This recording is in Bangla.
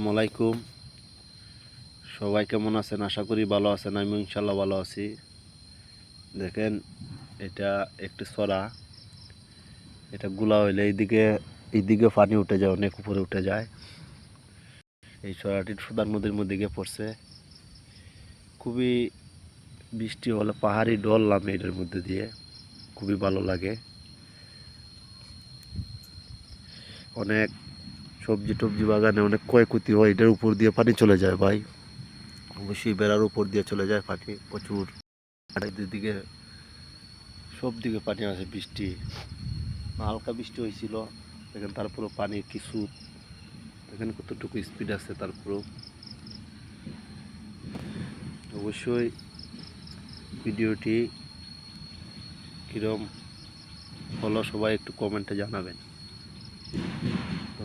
আসসালামু আলাইকুম। সবাই কেমন আছেন? আশা করি ভালো আছেন আমি ইনশাল্লাহ ভালো আছি। দেখেন, এটা একটি সরা এটা গুলা হইলে এইদিকে এইদিকে পানি উঠে যায়, অনেক উপরে উঠে যায়। এই সরাটি সুদান নদীর মধ্যে গিয়ে পড়ছে। খুবই বৃষ্টি হলে পাহাড়ি ডল নামে এটার মধ্যে দিয়ে। খুবই ভালো লাগে। অনেক সবজি টবজি বাগানে অনেক ক্ষয়ক্ষতি হয়, এটার উপর দিয়ে পানি চলে যায় ভাই। অবশ্যই বেড়ার উপর দিয়ে চলে যায় পানি প্রচুর। দিকে সব দিকে পানি আছে, বৃষ্টি। হালকা বৃষ্টি হয়েছিল, দেখেন তারপরে পানি কিছু এখানে কতটুকু স্পিড আছে তারপরেও অবশ্যই ভিডিওটি কীরকম হলো সবাই একটু কমেন্টে জানাবেন।